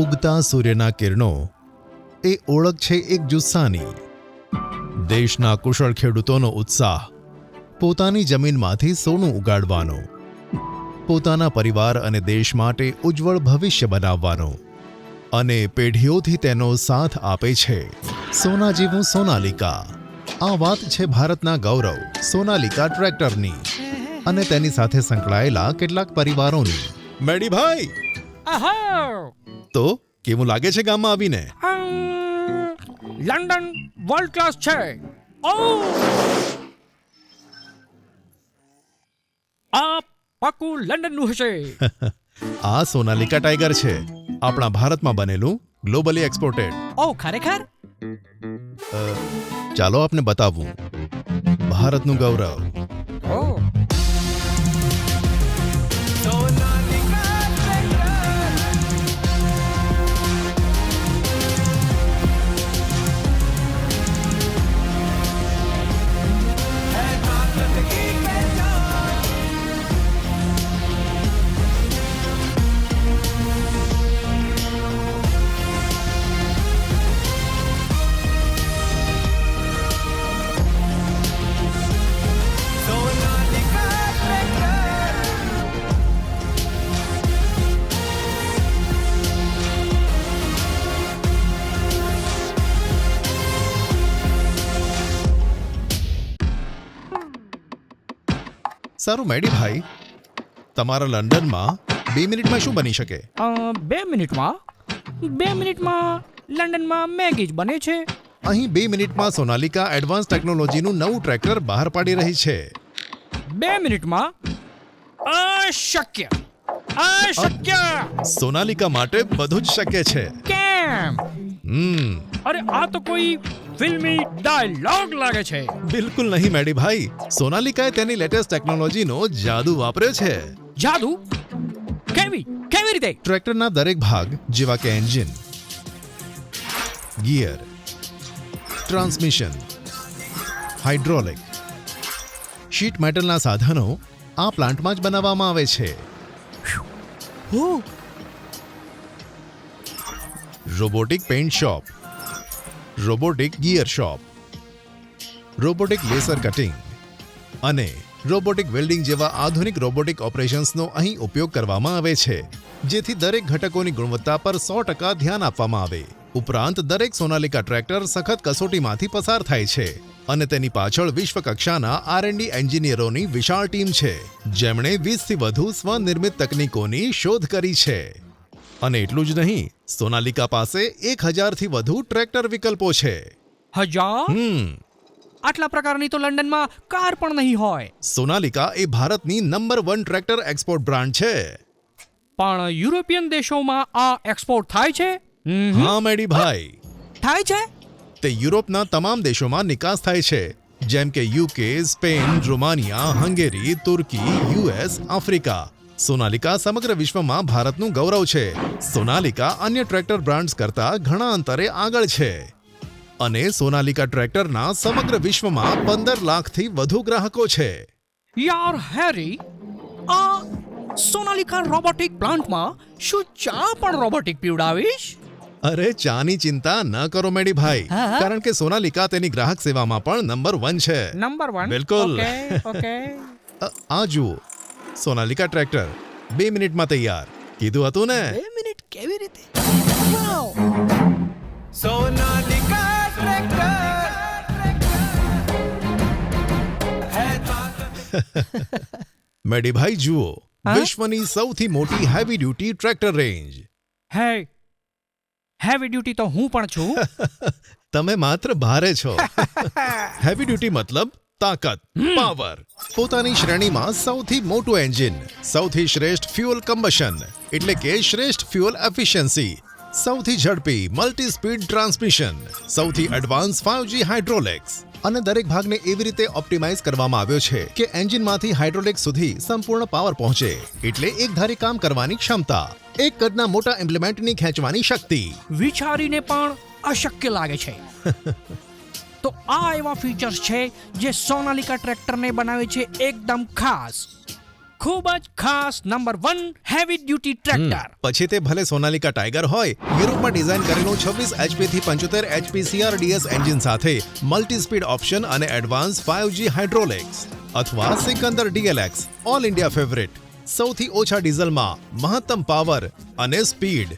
ઉગતા સૂર્યના કિરણો, એ ઓળખ છે એક જુસ્સાની. દેશના કુશળ ખેડૂતોનો ઉત્સાહ, પોતાની જમીનમાંથી સોનું ઉગાડવાનો, પોતાના પરિવાર અને દેશ માટે ઉજ્જવળ ભવિષ્ય બનાવવાનો અને પેઢીઓથી તેનો સાથ આપે છે. સોના જેવું સોનાલિકા. આ વાત છે ભારતના ગૌરવ, સોનાલિકા ટ્રેક્ટરની અને તેની સાથે સંકળાયેલા કેટલાક પરિવારોની. મેડીભાઈ! આહા તો કેવું લાગે છે ગામમાં આવીને? લંડન વર્લ્ડ ક્લાસ છે. ઓ! આ પાકું લંડનનું હશે. આ સોનાલિકા ટાઈગર છે. આપણા ભારતમાં બનેલું ગ્લોબલી એક્સપોર્ટેડ ઓ ખરેખર? ચાલો આપને બતાવું. ભારતનું ગૌરવ. સારું મેડીભાઈ તમારા લંડનમાં બે મિનિટમાં શું બની શકે? બે મિનિટમાં? બે મિનિટમાં લંડનમાં મેગી જ બને છે. અહીં બે મિનિટમાં સોનાલિકા એડવાન્સ ટેકનોલોજીનું નવું ટ્રેક્ટર બહાર પાડી રહી છે. બે મિનિટમાં? અશક્ય! અશક્ય! સોનાલિકા માટે બધું જ શક્ય છે. કેમ? હમ. અરે આ તો કોઈ ફિલ્મી ડાયલોગ લાગે છે. બિલકુલ નહીં મેડીભાઈ સોનાલિકાએ તેની લેટેસ્ટ ટેકનોલોજીનો જાદુ વાપર્યો છે. જાદુ? કેવી? કેવી રીતે? ટ્રેક્ટરના દરેક ભાગ જેવા કે engine gear transmission hydraulic sheet મેટલના સાધનો આ પ્લાન્ટમાં જ બનાવવામાં આવે છે. Robotic paint shop robotic gear shop. Robotic laser cutting અને રોબોટિક વેલ્ડિંગ જેવા આધુનિક રોબોટિક ઓપરેશન્સનો અહીં ઉપયોગ કરવામાં આવે છે, જેથી દરેક ઘટકોની ગુણવત્તા પર સો ટકા ધ્યાન આપવામાં આવે. ઉપરાંત, દરેક સોનાલિકા ટ્રેક્ટર સખત કસોટીમાંથી પસાર થાય છે અને તેની પાછળ વિશ્વ કક્ષાના આરએનડી એન્જિનિયરોની વિશાળ ટીમ છે, જેમણે વીસથી વધુ સ્વનિર્મિત તકનીકોની શોધ કરી છે. અને એટલું જ નહીં સોનાલિકા પાસે એક હજારથી વધુ ટ્રેક્ટર વિકલ્પો છે. હજાર? હમ. આટલા પ્રકારની તો લંડનમાં કાર પણ નહીં હોય. સોનાલિકા એ ભારતની number one tractor export brand છે. પણ યુરોપિયન દેશોમાં આ એક્સપોર્ટ થાય છે? હા મેડી ભાઈ. થાય છે? તે યુરોપના તમામ દેશોમાં નિકાસ થાય છે જેમ કે યુકે સ્પેન રોમાનિયા હંગેરી તુર્કી યુએસ આફ્રિકા. સોનાલિકા સમગ્ર વિશ્વમાં ભારતનું ગૌરવ છે. સોનાલિકા અન્ય ટ્રેક્ટર બ્રાન્ડ્સ કરતા ઘણા અંતરે આગળ છે. અને સોનાલિકા ટ્રેક્ટરના સમગ્ર વિશ્વમાં પંદર લાખથી વધુ ગ્રાહકો છે. યાર હેરી આ સોનાલિકા રોબોટિક પ્લાન્ટમાં શું ચા પણ રોબોટિક પીવડાવીશ? અરે ચાની ચિંતા ન કરો મેડી ભાઈ. કારણ કે સોનાલિકા તેની ગ્રાહક સેવામાં પણ નંબર વન છે. નંબર વન બિલકુલ. ઓકે આ જુઓ. સોનાલિકા ટ્રેક્ટર બે મિનિટમાં તૈયાર કીધું હતું ને બે મિનિટ કેવી રીતે સોનાલિકા ટ્રેક્ટર મેડીભાઈ જુઓ વિશ્વની સૌથી મોટી હેવી ડ્યુટી ટ્રેક્ટર રેન્જ હે હેવી ડ્યુટી તો હું પણ છું તમે માત્ર ભારે છો હેવી ડ્યુટી મતલબ તાકાત પાવર. પોતાની શ્રેણીમાં સૌથી મોટું એન્જિન સૌથી શ્રેષ્ઠ ફ્યુઅલ કમ્બશન એટલે કે શ્રેષ્ઠ ફ્યુઅલ એફિશિયન્સી સૌથી ઝડપી મલ્ટી સ્પીડ ટ્રાન્સમિશન સૌથી એડવાન્સ 5G હાઇડ્રોલિક્સ. અને દરેક ભાગને એવી રીતે ઓપ્ટિમાઇઝ કરવામાં આવ્યો છે કે એન્જિનમાંથી હાઇડ્રોલિક સુધી સંપૂર્ણ પાવર પહોંચે એટલે એક ધારી કામ કરવાની ક્ષમતા એક કદના મોટા ઇમ્પ્લિમેન્ટની ખેંચવાની શક્તિ. વિચારીને પણ અશક્ય લાગે છે. તો આ એવા ફીચર્સ છે જે સોનાલિકા ટ્રેક્ટરને બનાવે છે એકદમ ખાસ. ખૂબ જ ખાસ number one heavy duty tractor પછી તે ભલે સોનાલિકા ટાઈગર હોય યુરોપમાં ડિઝાઇન કરેલું છવ્વીસ એચપી થી પંચોતેર એચપી સીઆરડીએસ એન્જિન સાથે મલ્ટી સ્પીડ ઓપ્શન અને એડવાન્સ ફાઇવ જી હાઇડ્રોલેક્સ અથવા Sikander DLX all India favourite સૌથી ઓછા ડીઝલમાં મહત્તમ પાવર અને સ્પીડ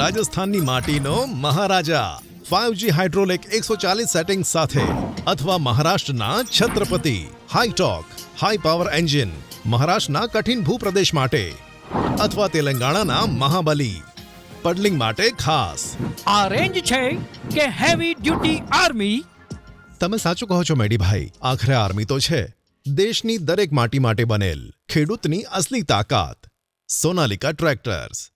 રાજસ્થાનની માટીનો મહારાજા. 5G હાઇડ્રોલેક 140 સેટિંગ સાથે અથવા મહારાષ્ટ્રના Chhatrapati high torque high power engine મહારાષ્ટ્રના કઠિન ભૂપ્રદેશ માટે અથવા તેલંગાણાના મહાબલી પડલિંગ માટે ખાસ આ રેન્જ છે કે હેવી ડ્યુટી આર્મી તમે સાચું કહો છો મેડીભાઈ આખરે આર્મી તો છે દેશની દરેક માટી માટે બનેલ ખેડૂતની અસલી તાકાત સોનાલિકા ટ્રેક્ટર્સ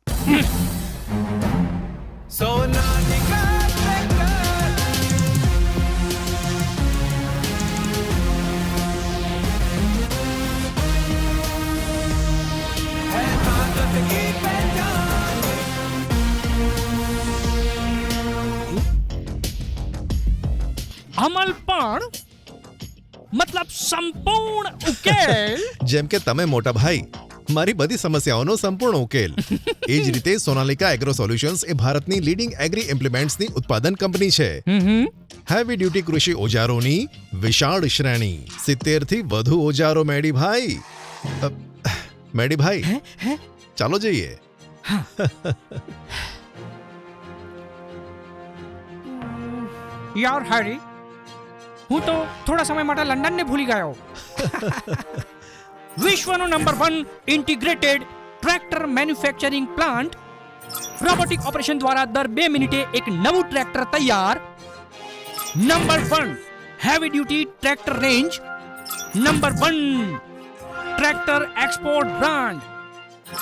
સોના અમલ પણ મતલબ સંપૂર્ણ ઉકેલ જેમ કે તમે મોટા ભાઈ મારી બધી સમસ્યાઓનો સંપૂર્ણ ઉકેલ એ જ રીતે સોનાલિકા એગ્રો સોલ્યુશન્સ એ ભારતની લીડિંગ એગ્રી ઇમ્પ્લિમેન્ટ્સની ઉત્પાદન કંપની છે હેવી ડ્યુટી કૃષિ ઓજારોની વિશાળ શ્રેણી સિત્તેરથી વધુ ઓજારો મેડીભાઈ અ, મેડીભાઈ ચાલો જઈએ યાર હેરી હું તો થોડા સમય માટે લંડનને ભૂલી ગયો. વિશ્વનો number one integrated tractor manufacturing plant robotic operation દ્વારા દર બે મિનિટે એક નવું ટ્રેક્ટર તૈયાર. Number one heavy duty tractor range number one tractor export brand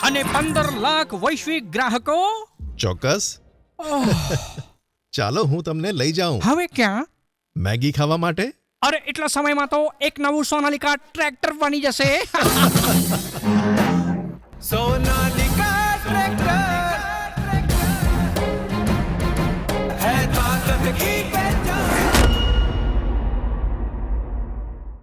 અને પંદર લાખ વૈશ્વિક ગ્રાહકો? ચોક્કસ. ચાલો હું તમને લઈ જાઉં. હવે ક્યાં? મેગી ખાવા માટે? અરે એટલા સમયમાં તો એક નવું સોનાલિકા ટ્રેક્ટર બની જશે. સોનાલિકા